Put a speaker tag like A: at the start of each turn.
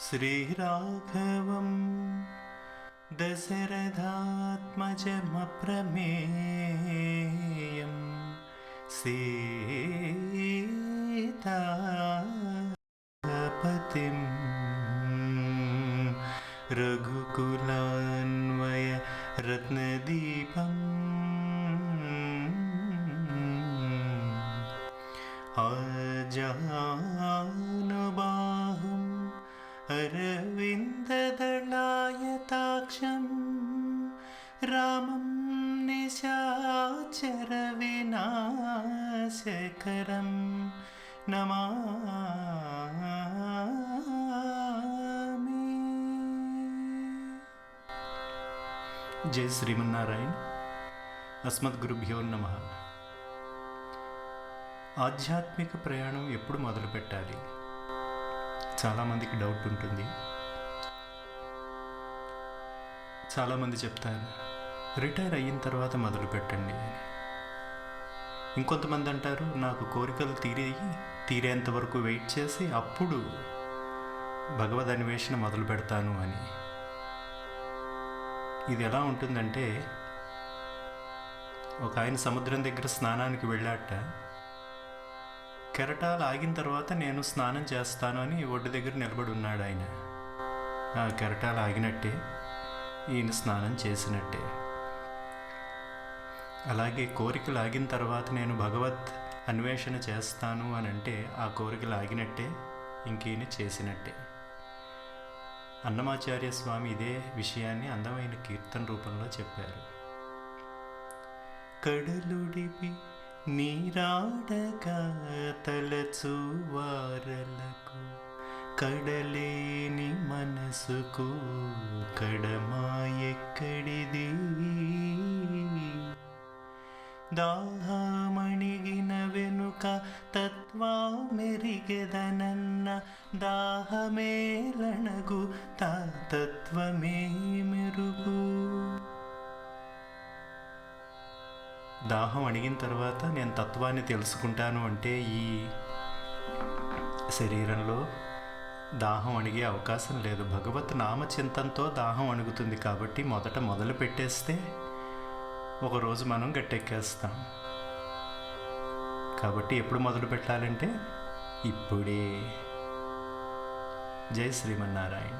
A: श्रीराघवं दशरथात्मजमप्रमेयं सीतापतिं रघुकुलान्वय रत्नदीपम्। आजानुबाहुम् अरविन्ददलायताक्षं रामं निशाचरविनाशकरं नमामि జై శ్రీమన్నారాయణ అస్మద్గురుభ్యో నమ ఆధ్యాత్మిక ప్రయాణం ఎప్పుడు మొదలు పెట్టాలి చాలామందికి డౌట్ ఉంటుంది. చాలామంది చెప్తారు రిటైర్ అయిన తర్వాత మొదలు పెట్టండి ఇంకొంతమంది అంటారు నాకు కోరికలు తీరి తీరేంత వరకు వెయిట్ చేసి అప్పుడు భగవద్ అన్వేషణ మొదలు పెడతాను అని. ఇది ఎలా ఉంటుందంటే ఒక ఆయన సముద్రం దగ్గర స్నానానికి వెళ్ళాట కెరటాలు ఆగిన తర్వాత నేను స్నానం చేస్తాను అని ఒడ్డు దగ్గర నిలబడి ఉన్నాడు ఆయన. ఆ కెరటాలు ఆగినట్టే ఈయన స్నానం చేసినట్టే. అలాగే కోరికలు ఆగిన తర్వాత నేను భగవత్ అన్వేషణ చేస్తాను అని అంటే ఆ కోరికలు ఆగినట్టే ఇంకేని చేసినట్టే. అన్నమాచార్య స్వామి ఇదే విషయాన్ని అందమైన కీర్తన రూపంలో చెప్పారు. కడలుడిపి నీరాడక తలచువారలకు కడలేని మనసుకు కడమా ఎక్కడిది? దాహమణిగిన వెనుక తత్వా మెరిగెదనన్న దాహమేలనగు తాత దాహం అడిగిన తర్వాత నేను తత్వాన్ని తెలుసుకుంటాను అంటే ఈ శరీరంలో దాహం అడిగే అవకాశం లేదు. భగవత్ నామచింతంతో దాహం అణుగుతుంది కాబట్టి మొదట మొదలు పెట్టేస్తే ఒకరోజు మనం గట్టెక్కేస్తాం. కాబట్టి ఎప్పుడు మొదలు పెట్టాలంటే ఇప్పుడే. జై శ్రీమన్నారాయణ.